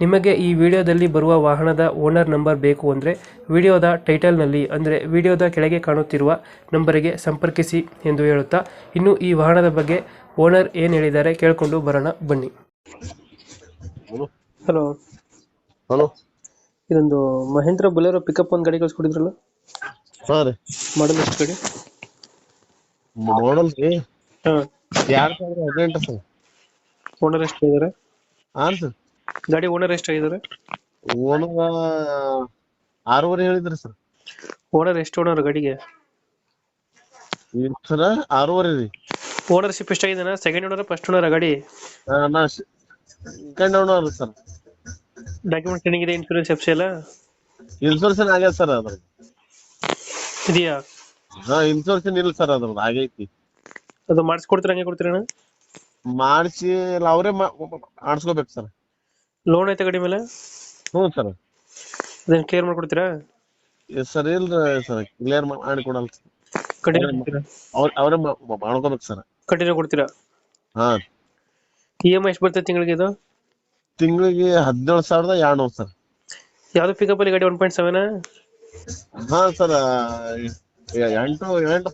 ನಿಮಗೆ ಈ ವಿಡಿಯೋದಲ್ಲಿ ಬರುವ ವಾಹನದ ಓನರ್ ನಂಬರ್ ಬೇಕು ಅಂದರೆ ವಿಡಿಯೋದ ಟೈಟಲ್ನಲ್ಲಿ ಅಂದರೆ ವಿಡಿಯೋದ ಕೆಳಗೆ ಕಾಣುತ್ತಿರುವ ನಂಬರಿಗೆ ಸಂಪರ್ಕಿಸಿ ಎಂದು ಹೇಳುತ್ತಾ ಇನ್ನು ಈ ವಾಹನದ ಬಗ್ಗೆ ಓನರ್ ಏನು ಹೇಳಿದ್ದಾರೆ ಕೇಳಿಕೊಂಡು ಬರೋಣ ಬನ್ನಿ. ಹಲೋ. ಹಲೋ. ಹಲೋ. ಇದೊಂದು ಮಹೇಂದ್ರ ಬುಲೆರೋ ಪಿಕಪ್ ಒಂದು ಗಾಡಿ ಕಳ್ಸ್ಕೊಡಿದ್ರಲ್ಲ? ಹಾ ರೀ. ಮಾಡಲ್ ಎಷ್ಟು ಗಾಡಿ? ಮಾಡಲ್ ರೀ? ಹಾಂ. ಎರಡ್ ಸಾವಿರದ ಹದಿನೆಂಟು ಸರ್. ಓನರ್ ಎಷ್ಟು ಇದ್ದಾರೆ ಹಾನ್ ಸರ್. ಗಾಡಿ ಓನರ್ ಎಷ್ಟಾಗಿದ್ದಾರೆ ಓನರ್ ಆರೂವರೆ ಹೇಳಿದ್ರಿ ಸರ್ ಓನರ್ ಎಷ್ಟು ಓನರ್ ಗಾಡಿಗೆ? ಸರ ಆರೂವರೆ ರೀ. ಓನರ್ಶಿಪ್ ಎಷ್ಟಾಗಿದ್ದಾನ ಸೆಕೆಂಡ್ ಓನರ್ ಫಸ್ಟ್ ಓನರ್ ಗಾಡಿ? ಆ, ನಾ ಸೆಕೆಂಡ್ ಓನರ್ ಸರ್ ಡಾಕ್ಯುಮೆಂಟ್ ಏನಿದೆ ಇನ್ಶೂರೆನ್ಸ್ ಇನ್ಶೂರೆನ್ಸ್ ಎಫ್ಸಿ ಎಲ್ಲ ಇನ್ಶೂರೆನ್ಸ್ ಆಗ್ಯದ ಸರ್ ಅದ್ರ ಇದೆಯಾ? ಹಾ ಇನ್ಸೂರೆನ್ಸ್ ಇಲ್ಲ ಸರ್ ಅದ್ರದ್ದು ಆಗೈತಿ. ಅದು ಮಾಡಿಸ್ಕೊಡ್ತೀರಾ ಹಂಗೆ ಕೊಡ್ತೀರಣ್ಣ ಮಾಡಿಸಿ ಇಲ್ಲ ಅವರೇ ಮಾಡಿಸ್ಕೋಬೇಕು ಸರ್ ಲೋನ್ ಐತೆ ಗಾಡಿ ಮೇಲೆ? ಹ್ಞೂ ಸರ್. ಅದೇನು ಕ್ಲಿಯರ್ ಮಾಡ್ಕೊಡ್ತೀರಾ? ಸರ್ ಇಲ್ಲ ಸರ್ ಕ್ಲಿಯರ್ ಮಾಡಿ ಕೊಡಲ್ಲ ಕಂಟಿನ್ಯೂ ಅವ್ರ ಅವರೇ ಮಾಡ್ಕೋಬೇಕು ಸರ್. ಕಂಟಿನ್ಯೂ ಕೊಡ್ತೀರಾ? ಹಾ. ಇ ಎಂ ಐ ಎಷ್ಟು ಬರ್ತದೆ ತಿಂಗಳಿಗೆ ಇದು? ತಿಂಗಳಿಗೆ ಹದಿನೇಳು ಸಾವಿರದ ಎರಡ್ನೂರು ಸರ್. ಯಾವ್ದು ಪಿಕಪ್ ಅಲ್ಲಿ ಗಾಡಿ ಒನ್ ಪಾಯಿಂಟ್ ಸೆವೆನ್ ಹಾ ಸರ್ ಎಂಟು ಎಂಟು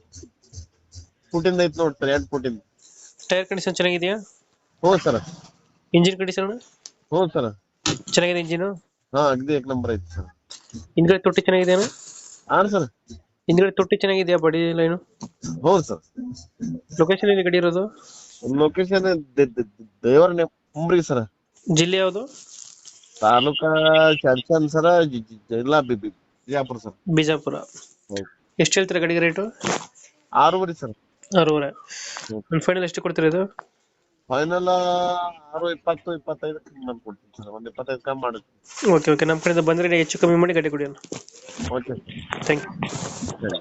ಫುಟಿಂದ ಐತೆ ನೋಡಿ ಸರ್ ಎಂಟು ಫುಟಿಂದ ಟೈರ್ ಕಂಡೀಷನ್ ಚೆನ್ನಾಗಿದೆಯಾ? ಹ್ಞೂ ಸರ್. ಇಂಜಿನ್ ಕಂಡೀಷನ್ ಹ್ಞೂ ಸರ್. ಚೆನ್ನಾಗಿದೆ ಇಂಜಿನು ಹಾ ಅಗ್ದಿ ಏಕ್ ನಂಬರ್ ಐತಿ ಸರ್. ಹಿಂದ್ಗಡೆ ತೊಟ್ಟಿ ಚೆನ್ನಾಗಿದೆಯಾ ಹಾಂ ಸರ್. ಹಿಂದ್ಗಡೆ ತೊಟ್ಟಿ ಚೆನ್ನಾಗಿದೆಯಾ ಬಡಿ ಲೈನು ಹ್ಞೂ ಸರ್. ಲೊಕೇಶನ್ ಏನು ಗಡಿ ಇರೋದು? ಲೊಕೇಶನ್ ದೇವರ ಉಮ್ರಿಗೆ ಸರ್. ಜಿಲ್ಲೆ ಯಾವುದು? ತಾಲೂಕ ಚರ್ಚನ್ ಸರ ಜಿ- ಜಿ- ಜಿಲ್ಲಾ ಬಿ ಬಿ ಬಿಜಾಪುರ ಸರ್. ಬಿಜಾಪುರ. ಹೌದು. ಎಷ್ಟು ಹೇಳ್ತೀರಾ ಗಡಿಗೆ ರೇಟು ಆರೂವರೆ ಸರ್. ಆರೂವರೆ. ಹ್ಮ್. ಒಂದು ಫೈನಲ್ ಎಷ್ಟು ಕೊಡ್ತೀರಾ ಇದು? ಫೈನಲ್ ಆರು ಇಪ್ಪತ್ತು ಇಪ್ಪತ್ತೈದು ನಾನು ಕೊಡ್ತೀನಿ ಸರ್. ಒಂದು ಇಪ್ಪತ್ತೈದು ಕಮ್ಮಿ ಮಾಡುತ್ತೆ ಓಕೆ ಓಕೆ ನಮ್ಮ ಕಡೆಯಿಂದ ಬಂದರೆ ಹೆಚ್ಚು ಕಮ್ಮಿ ಮಾಡಿ ಗಡಿ ಕೊಡಿ ಓಕೆ ಥ್ಯಾಂಕ್ ಯು ಸರಿ.